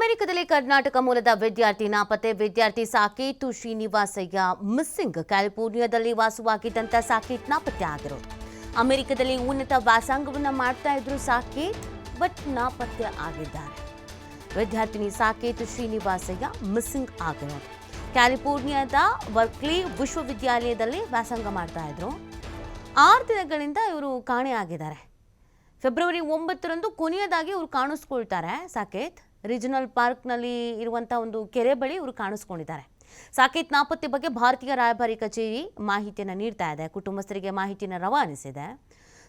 ಅಮೆರಿಕದಲ್ಲಿ ಕರ್ನಾಟಕ ಮೂಲದ ವಿದ್ಯಾರ್ಥಿ ನಾಪತ್ತೆ ವಿದ್ಯಾರ್ಥಿ ಸಾಕೇತು ಶ್ರೀನಿವಾಸಯ್ಯ ಮಿಸ್ಸಿಂಗ್. ಕ್ಯಾಲಿಫೋರ್ನಿಯಾದಲ್ಲಿ ವಾಸವಾಗಿದ್ದಂಥ ಸಾಕೇತ್ ನಾಪತ್ತೆ ಆದರು. ಅಮೆರಿಕದಲ್ಲಿ ಉನ್ನತ ವ್ಯಾಸಂಗವನ್ನು ಮಾಡ್ತಾ ಇದ್ರು ಸಾಕೇತ್, ಬಟ್ ನಾಪತ್ತೆ ಆಗಿದ್ದಾರೆ. ವಿದ್ಯಾರ್ಥಿನಿ ಸಾಕೇತು ಶ್ರೀನಿವಾಸಯ್ಯ ಮಿಸ್ಸಿಂಗ್ ಆಗಿರೋದು ಕ್ಯಾಲಿಫೋರ್ನಿಯಾದ ವರ್ಕ್ಲಿ ವಿಶ್ವವಿದ್ಯಾಲಯದಲ್ಲಿ ವ್ಯಾಸಂಗ ಮಾಡ್ತಾ ಇದ್ರು. ಆರು ದಿನಗಳಿಂದ ಇವರು ಕಾಣೆಯಾಗಿದ್ದಾರೆ. ಫೆಬ್ರವರಿ ಒಂಬತ್ತರಂದು ಕೊನೆಯದಾಗಿ ಇವರು ಕಾಣಿಸ್ಕೊಳ್ತಾರೆ ಸಾಕೇತ್. ರೀಜನಲ್ ಪಾರ್ಕ್ನಲ್ಲಿ ಇರುವಂಥ ಒಂದು ಕೆರೆ ಬಳಿ ಇವರು ಕಾಣಿಸ್ಕೊಂಡಿದ್ದಾರೆ. ಸಾಕೇತ್ ನಾಪತ್ತೆ ಬಗ್ಗೆ ಭಾರತೀಯ ರಾಯಭಾರಿ ಕಚೇರಿ ಮಾಹಿತಿಯನ್ನು ನೀಡ್ತಾ ಇದೆ. ಕುಟುಂಬಸ್ಥರಿಗೆ ಮಾಹಿತಿಯನ್ನು ರವಾನಿಸಿದೆ.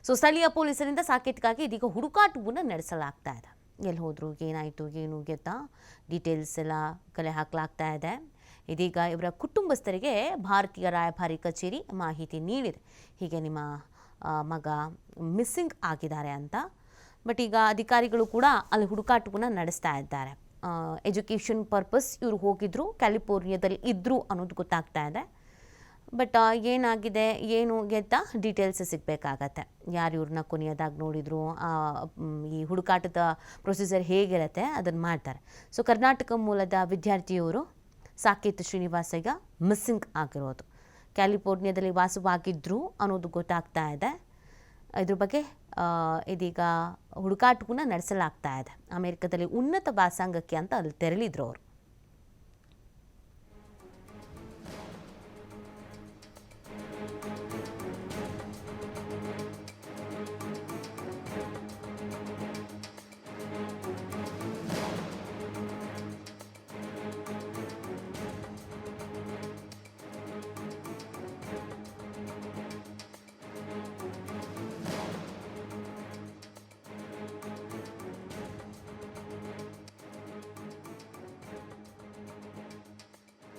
ಸೊ, ಸ್ಥಳೀಯ ಪೊಲೀಸರಿಂದ ಸಾಕೇತ್ಗಾಗಿ ಇದೀಗ ಹುಡುಕಾಟವನ್ನು ನಡೆಸಲಾಗ್ತಾ ಇದೆ. ಎಲ್ಲಿ ಹೋದ್ರು, ಏನಾಯಿತು, ಏನು ಗೆತ್ತಾ ಡೀಟೇಲ್ಸ್ ಎಲ್ಲ ಕಲೆ ಹಾಕಲಾಗ್ತಾ ಇದೆ. ಇದೀಗ ಇವರ ಕುಟುಂಬಸ್ಥರಿಗೆ ಭಾರತೀಯ ರಾಯಭಾರಿ ಕಚೇರಿ ಮಾಹಿತಿ ನೀಡಿದೆ. ಹೀಗೆ ನಿಮ್ಮ ಮಗ ಮಿಸ್ಸಿಂಗ್ ಆಗಿದ್ದಾರೆ ಅಂತ ಬಟ್ ಈಗ ಅಧಿಕಾರಿಗಳು ಕೂಡ ಅಲ್ಲಿ ಹುಡುಕಾಟವನ್ನು ನಡೆಸ್ತಾ ಇದ್ದಾರೆ. ಎಜುಕೇಷನ್ ಪರ್ಪಸ್ ಇವರು ಹೋಗಿದ್ರು ಕ್ಯಾಲಿಫೋರ್ನಿಯಾದಲ್ಲಿ ಇದ್ದರು ಅನ್ನೋದು ಗೊತ್ತಾಗ್ತಾ ಇದೆ. ಬಟ್ ಏನಾಗಿದೆ, ಏನು ಅಂತ ಡೀಟೇಲ್ಸ್ ಸಿಗಬೇಕಾಗತ್ತೆ. ಯಾರು ಇವ್ರನ್ನ ಕೊನೆಯದಾಗಿ ನೋಡಿದ್ರು ಈ ಹುಡುಕಾಟದ ಪ್ರೊಸೀಜರ್ ಹೇಗಿರುತ್ತೆ ಅದನ್ನು ಮಾಡ್ತಾರೆ. ಸೊ ಕರ್ನಾಟಕ ಮೂಲದ ವಿದ್ಯಾರ್ಥಿಯವರು ಸಾಕೇತ್ ಈಗ ಮಿಸ್ಸಿಂಗ್ ಆಗಿರೋದು. ಕ್ಯಾಲಿಫೋರ್ನಿಯಾದಲ್ಲಿ ವಾಸವಾಗಿದ್ದರು ಅನ್ನೋದು ಗೊತ್ತಾಗ್ತಾ ಇದೆ. ಇದ್ರ ಬಗ್ಗೆ ಇದೀಗ ಹುಡುಕಾಟವನ್ನು ನಡೆಸಲಾಗ್ತಾ ಇದೆ. ಅಮೆರಿಕದಲ್ಲಿ ಉನ್ನತ ವ್ಯಾಸಂಗಕ್ಕೆ ಅಂತ ಅಲ್ಲಿ ತೆರಳಿದ್ರು ಅವರು.